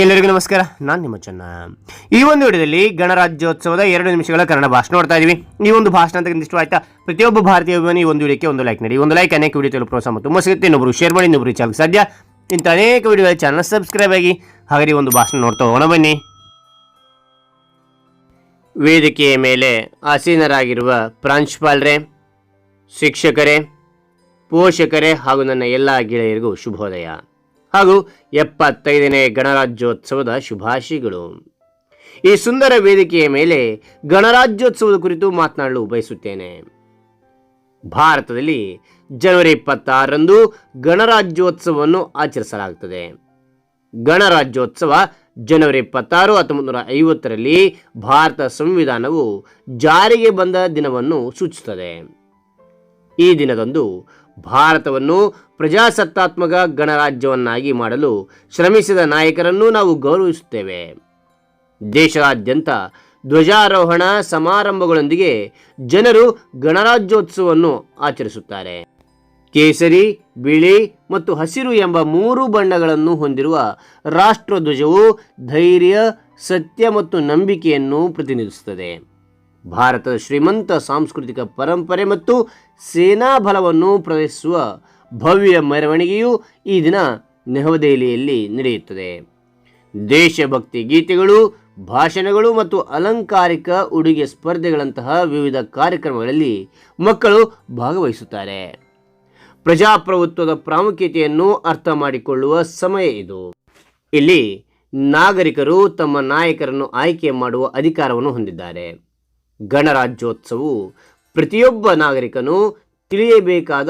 ಎಲ್ಲರಿಗೂ ನಮಸ್ಕಾರ. ನಾನು ನಿಮ್ಮ ಚೆನ್ನ. ಈ ಒಂದು ವಿಡಿಯೋದಲ್ಲಿ ಗಣರಾಜ್ಯೋತ್ಸವದ ಎರಡು ನಿಮಿಷಗಳ ಕನ್ನಡ ಭಾಷಣ ನೋಡ್ತಾ ಇದೀವಿ. ಈ ಒಂದು ಭಾಷಣ ಅಂತ ಇಷ್ಟ ಆಯ್ತಾ? ಪ್ರತಿಯೊಬ್ಬ ಭಾರತೀಯ ಅಭಿಮಾನಿ ಈ ಒಂದು ವಿಡಿಯೋಕ್ಕೆ ಒಂದು ಲೈಕ್ ನೀಡಿ. ಒಂದು ಲೈಕ್ ಅನೇಕ ವಿಡಿಯೋ ಪ್ರೋತ್ಸಾಹ ಮತ್ತು ಸಿಗುತ್ತೆ ಇನ್ನೊಬ್ರು ಶೇರ್ ಮಾಡಿ ಇನ್ನೊಬ್ಬರು ಚಾನಲ್ ಸಾಧ್ಯ. ಇಂಥ ಅನೇಕ ವಿಡಿಯೋ ಚಾನಲ್ ಸಬ್ಸ್ಕ್ರೈಬ್ ಆಗಿ ಹಾಗೆ ಒಂದು ಭಾಷಣ ನೋಡ್ತಾ ಹೋಗೋಣ. ಬನ್ನಿ. ವೇದಿಕೆಯ ಮೇಲೆ ಆಸೀನರಾಗಿರುವ ಪ್ರಾಂಶುಪಾಲರೇ, ಶಿಕ್ಷಕರೇ, ಪೋಷಕರೇ ಹಾಗೂ ನನ್ನ ಎಲ್ಲ ಗೆಳೆಯರಿಗೂ ಶುಭೋದಯ. ಹಾಗೂ ಎಪ್ಪತ್ತೈದನೇ ಗಣರಾಜ್ಯೋತ್ಸವದ ಶುಭಾಶಯಗಳು. ಈ ಸುಂದರ ವೇದಿಕೆಯ ಮೇಲೆ ಗಣರಾಜ್ಯೋತ್ಸವದ ಕುರಿತು ಮಾತನಾಡಲು ಬಯಸುತ್ತೇನೆ. ಭಾರತದಲ್ಲಿ ಜನವರಿ ಇಪ್ಪತ್ತಾರರಂದು ಗಣರಾಜ್ಯೋತ್ಸವವನ್ನು ಆಚರಿಸಲಾಗುತ್ತದೆ. ಗಣರಾಜ್ಯೋತ್ಸವ ಜನವರಿ ಇಪ್ಪತ್ತಾರು ಹತ್ತೊಂಬತ್ತು ನೂರ ಐವತ್ತರಲ್ಲಿ ಭಾರತ ಸಂವಿಧಾನವು ಜಾರಿಗೆ ಬಂದ ದಿನವನ್ನು ಸೂಚಿಸುತ್ತದೆ. ಈ ದಿನದಂದು ಭಾರತವನ್ನು ಪ್ರಜಾಸತ್ತಾತ್ಮಕ ಗಣರಾಜ್ಯವನ್ನಾಗಿ ಮಾಡಲು ಶ್ರಮಿಸಿದ ನಾಯಕರನ್ನು ನಾವು ಗೌರವಿಸುತ್ತೇವೆ. ದೇಶಾದ್ಯಂತ ಧ್ವಜಾರೋಹಣ ಸಮಾರಂಭಗಳೊಂದಿಗೆ ಜನರು ಗಣರಾಜ್ಯೋತ್ಸವವನ್ನು ಆಚರಿಸುತ್ತಾರೆ. ಕೇಸರಿ, ಬಿಳಿ ಮತ್ತು ಹಸಿರು ಎಂಬ ಮೂರು ಬಣ್ಣಗಳನ್ನು ಹೊಂದಿರುವ ರಾಷ್ಟ್ರಧ್ವಜವು ಧೈರ್ಯ, ಸತ್ಯ ಮತ್ತು ನಂಬಿಕೆಯನ್ನು ಪ್ರತಿನಿಧಿಸುತ್ತದೆ. ಭಾರತದ ಶ್ರೀಮಂತ ಸಾಂಸ್ಕೃತಿಕ ಪರಂಪರೆ ಮತ್ತು ಸೇನಾ ಬಲವನ್ನು ಪ್ರದರ್ಶಿಸುವ ಭವ್ಯ ಮೆರವಣಿಗೆಯು ಈ ದಿನ ನವದೆಹಲಿಯಲ್ಲಿ ನಡೆಯುತ್ತದೆ. ದೇಶಭಕ್ತಿ ಗೀತೆಗಳು, ಭಾಷಣಗಳು ಮತ್ತು ಅಲಂಕಾರಿಕ ಉಡುಗೆ ಸ್ಪರ್ಧೆಗಳಂತಹ ವಿವಿಧ ಕಾರ್ಯಕ್ರಮಗಳಲ್ಲಿ ಮಕ್ಕಳು ಭಾಗವಹಿಸುತ್ತಾರೆ. ಪ್ರಜಾಪ್ರಭುತ್ವದ ಪ್ರಾಮುಖ್ಯತೆಯನ್ನು ಅರ್ಥ ಮಾಡಿಕೊಳ್ಳುವ ಸಮಯ ಇದು. ಇಲ್ಲಿ ನಾಗರಿಕರು ತಮ್ಮ ನಾಯಕರನ್ನು ಆಯ್ಕೆ ಮಾಡುವ ಅಧಿಕಾರವನ್ನು ಹೊಂದಿದ್ದಾರೆ. ಗಣರಾಜ್ಯೋತ್ಸವವು ಪ್ರತಿಯೊಬ್ಬ ನಾಗರಿಕನು ತಿಳಿಯಬೇಕಾದ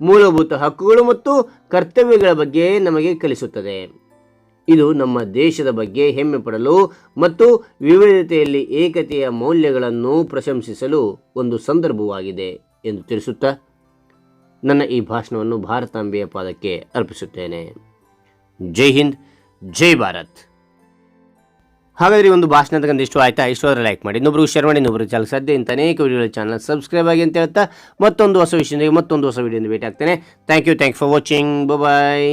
ಮೂಲಭೂತ ಹಕ್ಕುಗಳು ಮತ್ತು ಕರ್ತವ್ಯಗಳ ಬಗ್ಗೆ ನಮಗೆ ಕಲಿಸುತ್ತದೆ. ಇದು ನಮ್ಮ ದೇಶದ ಬಗ್ಗೆ ಹೆಮ್ಮೆ ಪಡಲು ಮತ್ತು ವಿವಿಧತೆಯಲ್ಲಿ ಏಕತೆಯ ಮೌಲ್ಯಗಳನ್ನು ಪ್ರಶಂಸಿಸಲು ಒಂದು ಸಂದರ್ಭವಾಗಿದೆ ಎಂದು ತಿಳಿಸುತ್ತಾ ನನ್ನ ಈ ಭಾಷಣವನ್ನು ಭಾರತಾಂಬೆಯ ಪಾದಕ್ಕೆ ಅರ್ಪಿಸುತ್ತೇನೆ. ಜೈ ಹಿಂದ್, ಜೈ ಭಾರತ್. ಹಾಗಾದ್ರೆ ಒಂದು ಭಾಷಣ ತಗೊಂಡು ಇಷ್ಟ ಆಯ್ತಾ? ಆದರೆ ಲೈಕ್ ಮಾಡಿ. ಇನ್ನೊಬ್ರು ಶೇರ್ ಮಾಡಿ ಇನ್ನೊಬ್ರು ಚಾನಲ್ ಸದ್ಯ ಇಂಥ ಅನೇಕ ವಿಡಿಯೋಗಳ ಚಾನಲ್ ಸಬ್ಸ್ಕ್ರೈಬ್ ಆಗಿ ಅಂತ ಹೇಳ್ತಾ ಮತ್ತೊಂದು ಹೊಸ ವಿಷಯದೊಂದಿಗೆ ಮತ್ತೊಂದು ಹೊಸ ವಿಡಿಯೋದಿಂದ ಭೇಟಿ ಆಗ್ತೇನೆ thank you thank for watching bye